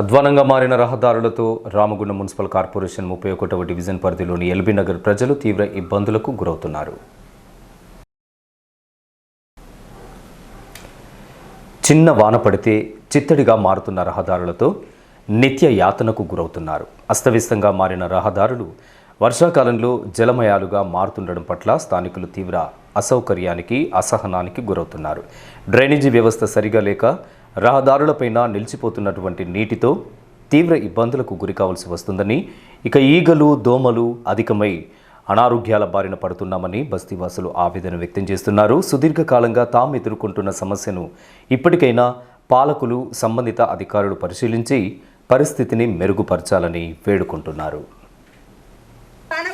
అధ్వానంగా మారిన రహదారులతో Ramagundam municipal corporation ముప్పై ఒకటవ డివిజన్ పరిధిలోని ఎల్బీ నగర్ ప్రజలు తీవ్ర ఇబ్బందులకు గురవుతున్నారు. చిన్న వాన పడితే చిత్తడిగా మారుతున్న రహదారులతో నిత్య యాతనకు గురవుతున్నారు. అస్తవ్యస్తంగా మారిన రహదారులు వర్షాకాలంలో జలమయాలుగా మారుతుండడం పట్ల స్థానికులు తీవ్ర అసౌకర్యానికి అసహనానికి గురవుతున్నారు. డ్రైనేజీ వ్యవస్థ సరిగా లేక రహదారులపైన నిలిచిపోతున్నటువంటి నీటితో తీవ్ర ఇబ్బందులకు గురికావలసి వస్తుందని ఇక ఈగలు దోమలు అధికమై అనారోగ్యాల బారిన పడుతున్నామని బస్తీవాసులు ఆవేదన వ్యక్తం చేస్తున్నారు. సుదీర్ఘకాలంగా తాము ఎదుర్కొంటున్న సమస్యను ఇప్పటికైనా పాలకులు సంబంధిత అధికారులు పరిశీలించి పరిస్థితిని మెరుగుపరచాలని వేడుకుంటున్నారు. వాన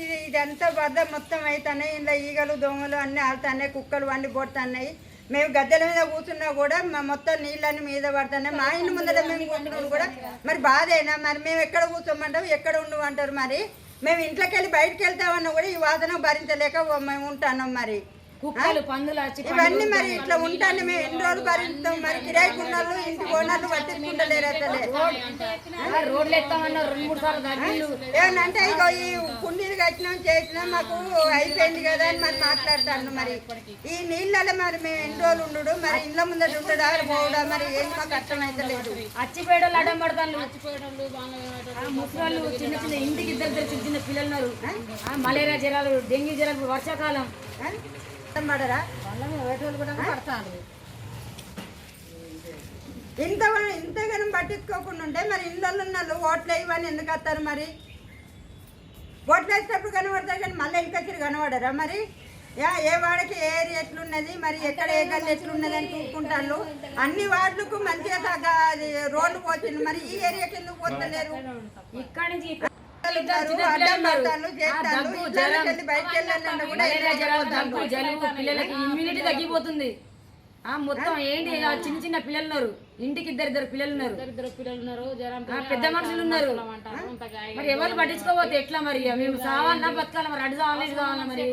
ఇది ఇదంతా వద్ద మొత్తం అవుతున్నాయి ఇందులో ఈగలు దోమలు అన్నీ ఆడుతున్నాయి కుక్కలు అన్ని కొడుతున్నాయి మేము గద్దెల మీద కూర్చున్నా కూడా మా మొత్తం నీళ్ళని మీద పడుతున్నాయి. మా ఇంటి ముందర మేము కూర్చున్నాం కూడా మరి బాధేనా? మరి మేము ఎక్కడ కూర్చోమంటాం ఎక్కడ ఉండమంటారు మరి? మేము ఇంట్లోకి వెళ్ళి బయటకు వెళ్తామన్నా కూడా ఈ వాదన భరించలేక మేము ఉంటున్నాం మరి. కుక్కలు పందులు ఇవన్నీ మరి ఇట్లా ఉంటాను మేము ఎన్ని రోజులు భరిస్తాం మరి కిరాయి కొన్నాళ్ళు ఇంటి కొన్నాళ్ళు పట్టించుకుంటలేరు రోడ్లు ఎత్తామన్నారు రెండు మూడు సార్లు తగ్గిళ్ళు ఏమనంటే ఇగో ఈ కుండీలు కట్టినాం చేసినాం మాకు అయిపోయింది కదా అని మరి మాట్లాడతాను మరి. ఈ నీళ్ళలో మరి మేము ఎన్ని రోజులు ఉండు మరి ఇళ్ళ ముందర ఉండడా? పోవడా? మరి ఏం మాకు అర్థమైతలేదు. అచ్చిపేడలు అడ్డం పడతాను ముసలాళ్ళు చిన్న చిన్న ఇంటికి ఇద్దరు చిన్న చిన్న పిల్లలు ఉన్నారు. ఆ, మలేరియా జ్వరాలు డెంగ్యూ జ్వరాలు వర్షాకాలం. పడరా? ఇంత ఇంతగానం పట్టించుకోకుండా ఉంటే మరి ఇళ్ళల్లో ఉన్న ఓట్లు ఇవన్నీ ఎందుకు వస్తారు మరి? ఓట్లు వేసేటప్పుడు కనబడతారు కానీ మళ్ళీ వెనకొచ్చి కనబడరా మరి? యా ఏ వాడికి ఏ ఏరియా ఎట్లున్నది? మరి ఎక్కడ ఏ గల్లి ఎట్లున్నది అని చూసుకుంటాను అన్ని వార్డులకు మంచిగా తగ్గ అది రోడ్లు పోతుంది మరి ఈ ఏరియాకి ఎందుకు పోతలేరు? ఇక్కడి అడ్డం. పడతారు, చేస్తారు, బయటికి వెళ్ళాలన్నా కూడా జలుబు పిల్లలకి ఇమ్యూనిటీ తగ్గిపోతుంది. ఆ మొత్తం ఏంటి ఆ చిన్న చిన్న పిల్లలు ఉన్నారు ఇంటికి ఇద్దరు ఇద్దరు పిల్లలు ఉన్నారు పిల్లలు పెద్ద మనుషులు ఉన్నారు. మరి ఎవరు పట్టించుకోపోతే ఎట్లా మరి? మేము సావాలన్నా బతకాలి మరి? ఇటు కావాలా మరి?